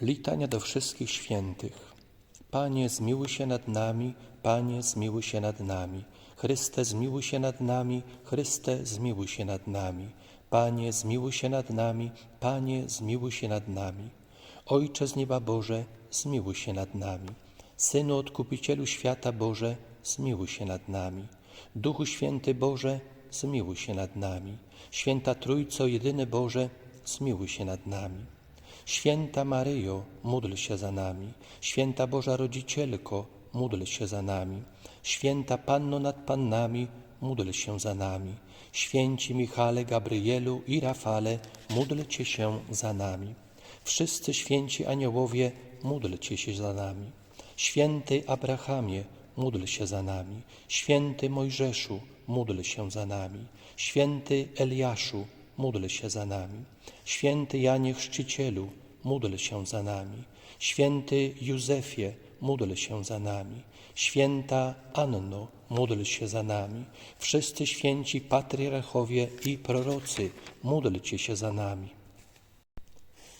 Litania do wszystkich świętych. Panie, zmiłuj się nad nami, Panie, zmiłuj się nad nami. Chryste, zmiłuj się nad nami, Chryste, zmiłuj się nad nami. Panie, zmiłuj się nad nami, Panie, zmiłuj się nad nami. Ojcze z nieba Boże, zmiłuj się nad nami. Synu Odkupicielu świata Boże, zmiłuj się nad nami. Duchu Święty Boże, zmiłuj się nad nami. Święta Trójco, jedyny Boże, zmiłuj się nad nami. Święta Maryjo, módl się za nami. Święta Boża Rodzicielko, módl się za nami. Święta Panno nad Pannami, módl się za nami. Święci Michale, Gabrielu i Rafale, módlcie się za nami. Wszyscy święci aniołowie, módlcie się za nami. Święty Abrahamie, módl się za nami. Święty Mojżeszu, módl się za nami. Święty Eliaszu, módl się za nami. Święty Janie Chrzcicielu, módl się za nami. Święty Józefie, módl się za nami. Święta Anno, módl się za nami. Wszyscy święci patriarchowie i prorocy, módlcie się za nami.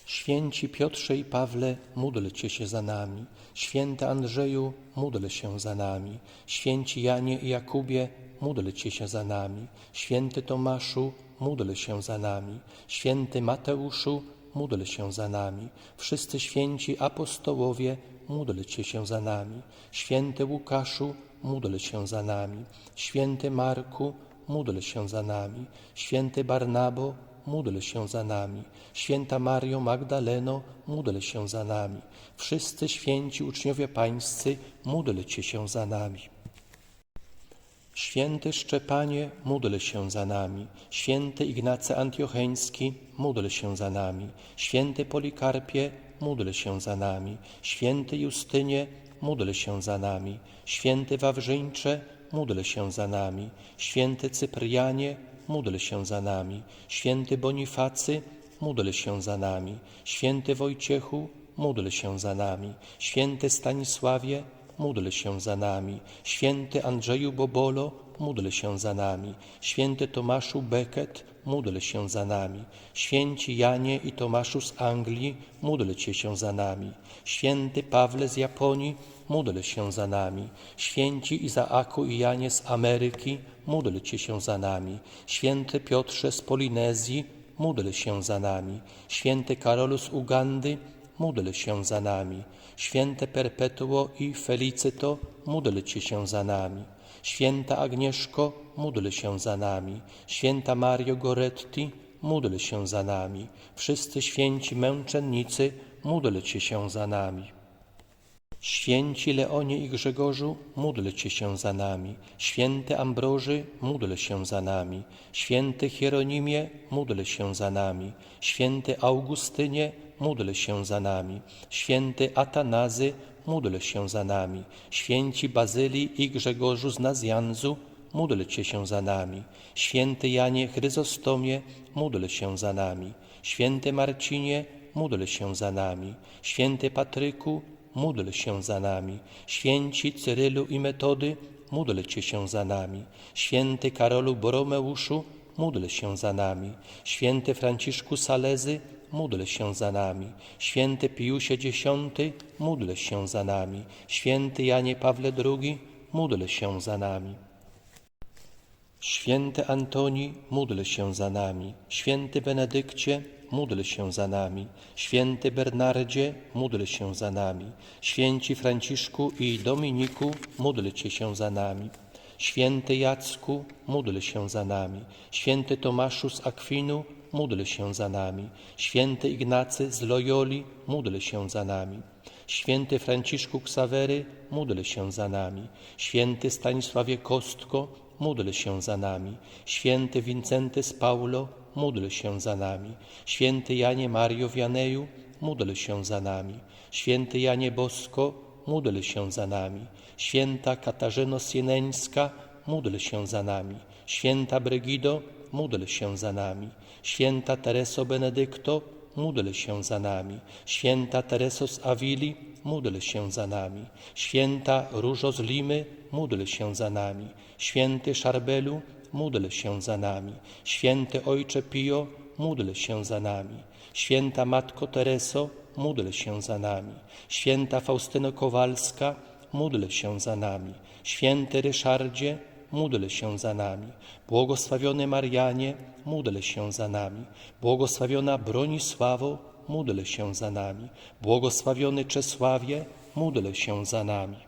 Święci Piotrze i Pawle, módlcie się za nami. Święty Andrzeju, módl się za nami. Święci Janie i Jakubie, módlcie się za nami. Święty Tomaszu, módl się za nami. Święty Mateuszu, módl się za nami. Wszyscy święci apostołowie, módlcie się za nami. Święty Łukaszu, módl się za nami. Święty Marku, módl się za nami. Święty Barnabo, módl się za nami. Święta Mario Magdaleno, módl się za nami. Wszyscy święci uczniowie pańscy, módlcie się za nami. Święty Szczepanie, módl się za nami. Święty Ignacy Antiocheński, módl się za nami. Święty Polikarpie, módl się za nami. Święty Justynie, módl się za nami. Święty Wawrzyńcze, módl się za nami. Święty Cyprianie, módl się za nami. Święty Bonifacy, módl się za nami. Święty Wojciechu, módl się za nami. Święty Stanisławie, módl się za nami. Święty Andrzeju Bobolo, módl się za nami. Święty Tomaszu Becket, módl się za nami. Święci Janie i Tomaszu z Anglii, módlcie się za nami. Święty Pawle z Japonii, módl się za nami. Święci Izaaku i Janie z Ameryki, módlcie się za nami. Święty Piotrze z Polinezji, módl się za nami. Święty Karolu z Ugandy, módl się za nami. Święte Perpetuo i Felicyto, módlcie się za nami. Święta Agnieszko, módl się za nami. Święta Mario Goretti, módl się za nami. Wszyscy święci męczennicy, módlcie się za nami. Święci Leonie i Grzegorzu, módlcie się za nami. Święty Ambroży, módl się za nami. Święty Hieronimie, módl się za nami. Święty Augustynie, módl się za nami. Święty Atanazy, módl się za nami. Święci Bazylii i Grzegorzu z Nazjanzu, módlcie się za nami. Święty Janie Chryzostomie, módl się za nami. Święty Marcinie, módl się za nami. Święty Patryku, módl się za nami. Święci Cyrylu i Metody, módlcie się za nami. Święty Karolu Boromeuszu, módl się za nami. Święty Franciszku Salezy, módl się za nami. Święty Piusie X, módl się za nami. Święty Janie Pawle II, módl się za nami. Święty Antoni, módl się za nami. Święty Benedykcie, módl się za nami. Święty Bernardzie, módl się za nami. Święci Franciszku i Dominiku, módlcie się za nami. Święty Jacku, módl się za nami. Święty Tomaszu z Akwinu, módl się za nami. Święty Ignacy z Loyoli, módl się za nami. Święty Franciszku Ksawery, módl się za nami. Święty Stanisławie Kostko, módl się za nami. Święty Wincenty z Paulo, módl się za nami. Święty Janie Mario Wianeju, módl się za nami. Święty Janie Bosko, módl się za nami. Święta Katarzyno Sieneńska, módl się za nami. Święta Brygido, módl się za nami. Święta Tereso Benedykto, módl się za nami. Święta Tereso z Awili, módl się za nami. Święta Różo z Limy, módl się za nami. Święty Szarbelu, módl się za nami. Święty Ojcze Pio, módl się za nami. Święta Matko Tereso, módl się za nami. Święta Faustyno Kowalska, módl się za nami. Święty Ryszardzie, módl się za nami. Błogosławiony Marianie, módl się za nami. Błogosławiona Bronisławo, módl się za nami. Błogosławiony Czesławie, módl się za nami.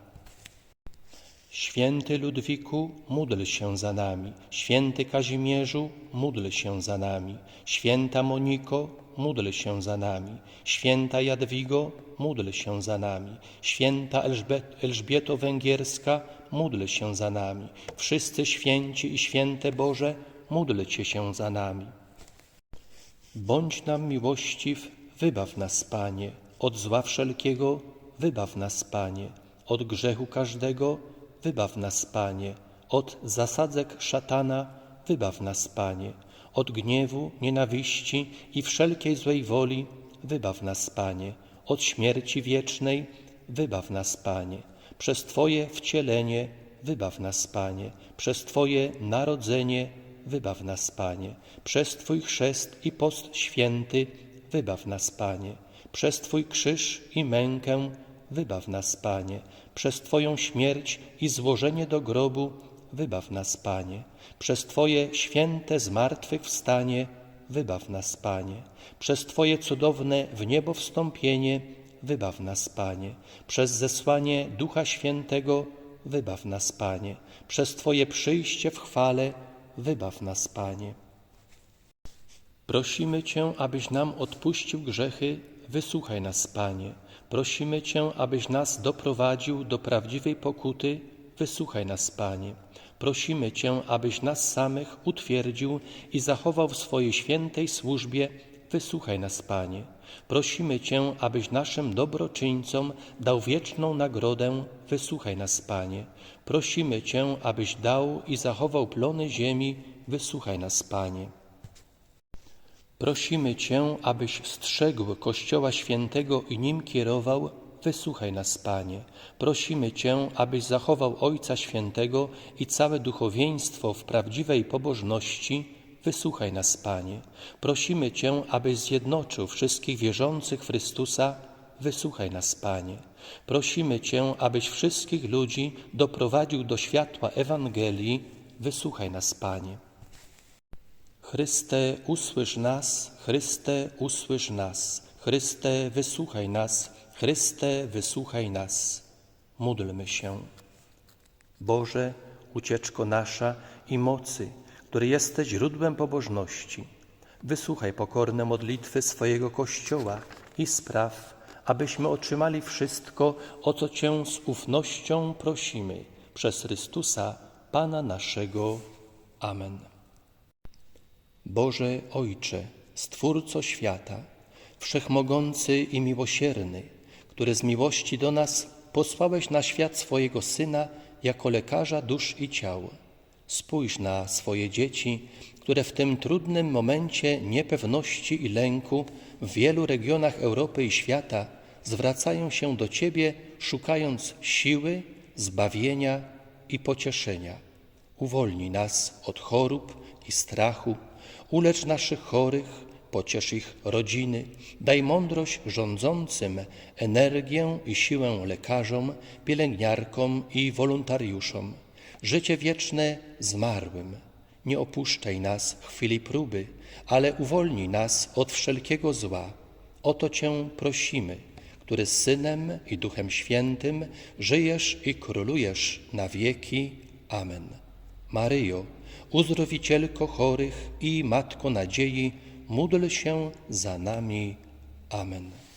Święty Ludwiku, módl się za nami. Święty Kazimierzu, módl się za nami. Święta Moniko, módl się za nami. Święta Jadwigo, módl się za nami. Święta Elżbieto Węgierska, módl się za nami. Wszyscy święci i święte Boże, módlcie się za nami. Bądź nam miłościw, wybaw nas, Panie, od zła wszelkiego, wybaw nas, Panie, od grzechu każdego, wybaw nas, Panie, od zasadzek szatana, wybaw nas, Panie, od gniewu, nienawiści i wszelkiej złej woli, wybaw nas, Panie, od śmierci wiecznej, wybaw nas, Panie, przez Twoje wcielenie, wybaw nas, Panie, przez Twoje narodzenie, wybaw nas, Panie, przez Twój chrzest i post święty, wybaw nas, Panie, przez Twój krzyż i mękę, wybaw nas, Panie, przez Twoją śmierć i złożenie do grobu, wybaw nas, Panie, przez Twoje święte zmartwychwstanie, wybaw nas, Panie, przez Twoje cudowne w niebo wstąpienie, wybaw nas, Panie, przez zesłanie Ducha Świętego, wybaw nas, Panie, przez Twoje przyjście w chwale, wybaw nas, Panie. Prosimy Cię, abyś nam odpuścił grzechy, wysłuchaj nas, Panie. Prosimy Cię, abyś nas doprowadził do prawdziwej pokuty, wysłuchaj nas, Panie. Prosimy Cię, abyś nas samych utwierdził i zachował w swojej świętej służbie, wysłuchaj nas, Panie. Prosimy Cię, abyś naszym dobroczyńcom dał wieczną nagrodę, wysłuchaj nas, Panie. Prosimy Cię, abyś dał i zachował plony ziemi, wysłuchaj nas, Panie. Prosimy Cię, abyś strzegł Kościoła Świętego i nim kierował, wysłuchaj nas, Panie. Prosimy Cię, abyś zachował Ojca Świętego i całe duchowieństwo w prawdziwej pobożności, wysłuchaj nas, Panie. Prosimy Cię, abyś zjednoczył wszystkich wierzących w Chrystusa, wysłuchaj nas, Panie. Prosimy Cię, abyś wszystkich ludzi doprowadził do światła Ewangelii, wysłuchaj nas, Panie. Chryste, usłysz nas, Chryste, usłysz nas, Chryste, wysłuchaj nas, Chryste, wysłuchaj nas. Módlmy się. Boże, ucieczko nasza i mocy, który jesteś źródłem pobożności, wysłuchaj pokorne modlitwy swojego Kościoła i spraw, abyśmy otrzymali wszystko, o co Cię z ufnością prosimy, przez Chrystusa, Pana naszego. Amen. Boże Ojcze, Stwórco świata, Wszechmogący i miłosierny, który z miłości do nas posłałeś na świat swojego Syna jako lekarza dusz i ciał. Spójrz na swoje dzieci, które w tym trudnym momencie niepewności i lęku w wielu regionach Europy i świata zwracają się do Ciebie, szukając siły, zbawienia i pocieszenia. Uwolnij nas od chorób i strachu, ulecz naszych chorych, pociesz ich rodziny, daj mądrość rządzącym, energię i siłę lekarzom, pielęgniarkom i wolontariuszom, życie wieczne zmarłym. Nie opuszczaj nas w chwili próby, ale uwolnij nas od wszelkiego zła. O to Cię prosimy, który z Synem i Duchem Świętym żyjesz i królujesz na wieki. Amen. Maryjo, uzdrowicielko chorych i Matko nadziei, módl się za nami. Amen.